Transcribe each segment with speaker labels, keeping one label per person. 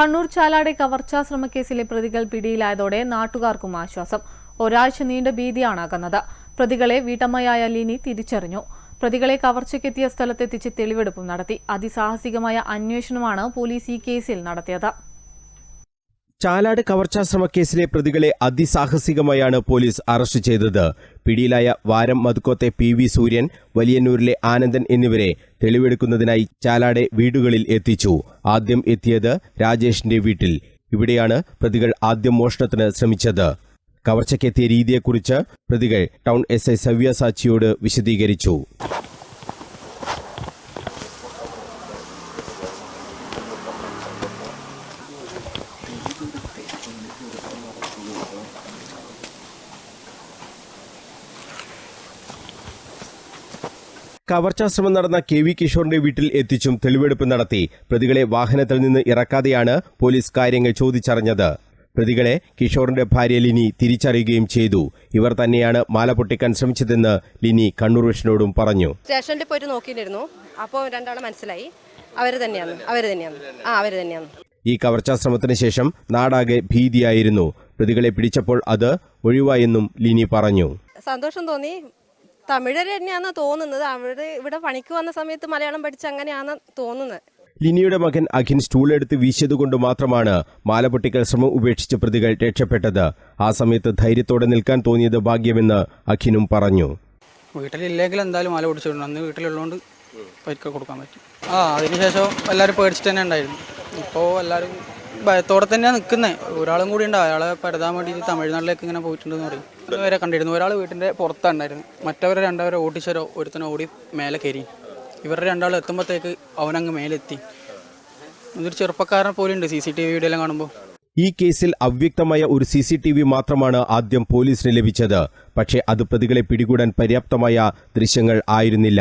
Speaker 1: കണ്ണൂർ ചാലാടെ കവർച്ചാ ശ്രമക്കേസിലെ പ്രതികൾ പിടിയിലായതോടെ നാട്ടുകാർക്കും ആശ്വാസം. ഒരാഴ്ച നീണ്ട ഭീതിയാണ് അകന്നത്. പ്രതികളെ വീട്ടമ്മയായ ലിനി തിരിച്ചറിഞ്ഞു. പ്രതികളെ കവർച്ചയ്ക്കെത്തിയ സ്ഥലത്തെത്തിച്ച് തെളിവെടുപ്പും നടത്തി. അതിസാഹസികമായ അന്വേഷണമാണ് പോലീസ് ഈ കേസിൽ നടത്തിയത്.
Speaker 2: ചാലാട് കവർച്ചാശ്രമ കേസിലെ പ്രതികളെ അതിസാഹസികമായാണ് പോലീസ് അറസ്റ്റ് ചെയ്തത്. പിടിയിലായ വാരം മതുക്കോത്തെ പി വി സൂര്യൻ വലിയന്നൂരിലെ ആനന്ദൻ എന്നിവരെ തെളിവെടുക്കുന്നതിനായി ചാലാടെ വീടുകളിൽ എത്തിച്ചു. ആദ്യം എത്തിയത് രാജേഷിന്റെ വീട്ടിൽ. ഇവിടെയാണ് പ്രതികൾ ആദ്യം മോഷണത്തിന് ശ്രമിച്ചത്. കവർച്ചയ്ക്കെത്തിയ രീതിയെക്കുറിച്ച് പ്രതികൾ ടൗൺ എസ് ഐ സവ്യ സാച്ചിയോട് വിശദീകരിച്ചു. കവർച്ചാശ്രമം നടന്ന കെ വി കിഷോറിന്റെ വീട്ടിൽ എത്തിച്ചും തെളിവെടുപ്പ് നടത്തി. പ്രതികളെ വാഹനത്തിൽ നിന്ന് ഇറക്കാതെയാണ് പോലീസ് കാര്യങ്ങൾ ചോദിച്ചറിഞ്ഞത്. പ്രതികളെ കിഷോറിന്റെ ഭാര്യ ലിനി തിരിച്ചറിയുകയും ചെയ്തു. ഇവർ തന്നെയാണ് മാല പൊട്ടിക്കാൻ ശ്രമിച്ചതെന്ന് ലിനി കണ്ണൂർ വിഷനോടും പറഞ്ഞു.
Speaker 3: സ്റ്റേഷനിൽ പോയിട്ട് നോക്കിയിരുന്നു അപ്പോൾ രണ്ടാളെ മനസ്സിലായി. അവർ തന്നെയാണ്. അവർ തന്നെയാണ്. ആ അവർ തന്നെയാണ്.
Speaker 2: ഈ കവർച്ചാശ്രമത്തിന് ശേഷം നാടാകെ ഭീതിയായിരുന്നു. പ്രതികളെ പിടിച്ചപ്പോൾ അത് ഒഴിവായെന്നും ലിനി പറഞ്ഞു.
Speaker 3: സന്തോഷം തോന്നി. തമിഴർ തന്നെയാണ് തോന്നുന്നത്. അവിടെ ഇവിടെ പണിക്ക് വന്ന സമയത്ത് മലയാളം പഠിച്ച് അങ്ങനെയാണ് തോന്നുന്നത്
Speaker 2: ലിനിയുടെ മകൻ അഖിൻ സ്റ്റൂളെടുത്ത് വീശിയതുകൊണ്ട് മാത്രമാണ് മാലപൊട്ടിക്കൽ ശ്രമം ഉപേക്ഷിച്ച് പ്രതികൾ രക്ഷപ്പെട്ടത്. ആ സമയത്ത് ധൈര്യത്തോടെ നിൽക്കാൻ തോന്നിയത് ഭാഗ്യമെന്ന് അഖിനും പറഞ്ഞു.
Speaker 4: വീട്ടിലില്ലെങ്കിൽ എന്തായാലും മാല പിടിച്ചിട്ടുണ്ട് അന്ന് വീട്ടിലുള്ളതുകൊണ്ട് പരിക്ക് കൊടുക്കാൻ പറ്റും. ആ അതിനുശേഷം എല്ലാവരും പേടിച്ചിട്ട് തന്നെ ഉണ്ടായിരുന്നു. ഇപ്പോൾ എല്ലാവരും ഭയത്തോടെ തന്നെയാണ് നിൽക്കുന്നത് ഒരാളും കൂടി ഉണ്ട്. അയാളെ പരതാൻ വേണ്ടിയിട്ട് തമിഴ്നാട്ടിലേക്ക് ഇങ്ങനെ പോയിട്ടുണ്ടെന്ന് പറയും. വരെ കണ്ടിരുന്നു. ഒരാൾ വീട്ടിന്റെ പുറത്തുണ്ടായിരുന്നു മറ്റവരെ രണ്ടവരെ ഓട്ടിച്ചരോ ഒരുത്തനെ ഓടി മേലെ കയറി. ഇവരുടെ രണ്ടാൾ എത്തുമ്പോഴത്തേക്ക് അവനങ്ങ് മേലെത്തി. ഇതൊരു ചെറുപ്പക്കാരനെ പോലും ഉണ്ട് C C T V video എല്ലാം കാണുമ്പോൾ
Speaker 2: ഈ കേസിൽ അവ്യക്തമായ ഒരു സി സി ടി വി മാത്രമാണ് ആദ്യം പോലീസിന് ലഭിച്ചത്. പക്ഷേ അത് പ്രതികളെ പിടികൂടാൻ പര്യാപ്തമായ ദൃശ്യങ്ങൾ ആയിരുന്നില്ല.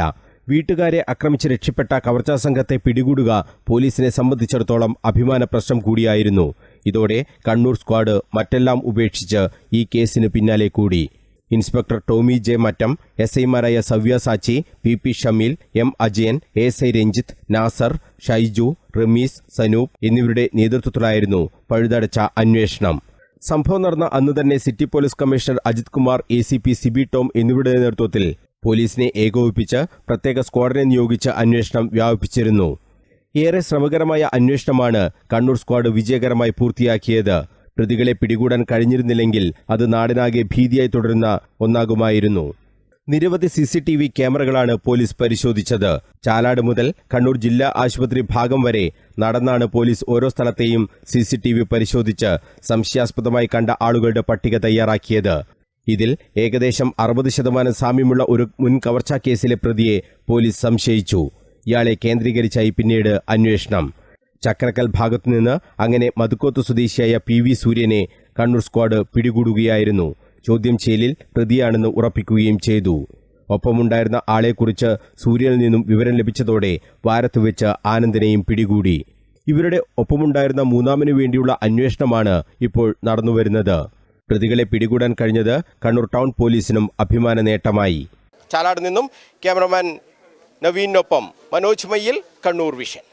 Speaker 2: വീട്ടുകാരെ ആക്രമിച്ച് രക്ഷപ്പെട്ട കവർച്ചാ സംഘത്തെ പിടികൂടുക പോലീസിനെ സംബന്ധിച്ചിടത്തോളം അഭിമാന പ്രശ്നം കൂടിയായിരുന്നു. ഇതോടെ കണ്ണൂർ സ്ക്വാഡ് മറ്റെല്ലാം ഉപേക്ഷിച്ച് ഈ കേസിന് പിന്നാലെ കൂടി. Inspector Tomy J Mattam S ഐമാരായ Savya Sachi P P Shameel M Ajayan S I Ranjith Nasar Shaiju Rameez Sanoop എന്നിവരുടെ നേതൃത്വത്തിലായിരുന്നു പഴുതടച്ച അന്വേഷണം. സംഭവം നടന്ന അന്ന് തന്നെ city police commissioner Ajith Kumar A C P Siby Tom എന്നിവരുടെ നേതൃത്വത്തിൽ പോലീസിനെ ഏകോപിപ്പിച്ച് പ്രത്യേക സ്ക്വാഡിനെ നിയോഗിച്ച് അന്വേഷണം വ്യാപിപ്പിച്ചിരുന്നു. ഏറെ ശ്രമകരമായ അന്വേഷണമാണ് കണ്ണൂർ സ്ക്വാഡ് വിജയകരമായി പൂർത്തിയാക്കിയത്. പ്രതികളെ പിടികൂടാൻ കഴിഞ്ഞിരുന്നില്ലെങ്കിൽ അത് നാടിനാകെ ഭീതിയായി തുടരുന്ന ഒന്നാകുമായിരുന്നു. നിരവധി സി സി ടി വി ക്യാമറകളാണ് പോലീസ് പരിശോധിച്ചത്. ചാലാട് മുതൽ കണ്ണൂർ ജില്ലാ ആശുപത്രി ഭാഗം വരെ നടന്നാണ് പോലീസ് ഓരോ സ്ഥലത്തെയും സി സി ടി വി പരിശോധിച്ച് സംശയാസ്പദമായി കണ്ട ആളുകളുടെ പട്ടിക തയ്യാറാക്കിയത്. ഇതിൽ ഏകദേശം അറുപത് ശതമാനം സാമ്യമുള്ള ഒരു മുൻ കവർച്ചാ കേസിലെ പ്രതിയെ പോലീസ് സംശയിച്ചു. ഇയാളെ കേന്ദ്രീകരിച്ചായി പിന്നീട് അന്വേഷണം. ചക്രക്കൽ ഭാഗത്തുനിന്ന് അങ്ങനെ മതുക്കോത്ത് സ്വദേശിയായ പി വി സൂര്യനെ കണ്ണൂർ സ്ക്വാഡ് പിടികൂടുകയായിരുന്നു. ചോദ്യം ചെയ്യലിൽ പ്രതിയാണെന്ന് ഉറപ്പിക്കുകയും ചെയ്തു. ഒപ്പമുണ്ടായിരുന്ന ആളെക്കുറിച്ച് സൂര്യനിൽ നിന്നും വിവരം ലഭിച്ചതോടെ വാരത്ത് വെച്ച് ആനന്ദിനെയും പിടികൂടി. ഇവരുടെ ഒപ്പമുണ്ടായിരുന്ന മൂന്നാമനു വേണ്ടിയുള്ള അന്വേഷണമാണ് ഇപ്പോൾ നടന്നുവരുന്നത്. പ്രതികളെ പിടികൂടാൻ കഴിഞ്ഞത് കണ്ണൂർ ടൗൺ പോലീസിനും അഭിമാന നേട്ടമായി. ചാലാട് നിന്നും ക്യാമറമാൻ നവീനൊപ്പം മനോജ് മയ്യിൽ കണ്ണൂർ വിഷൻ.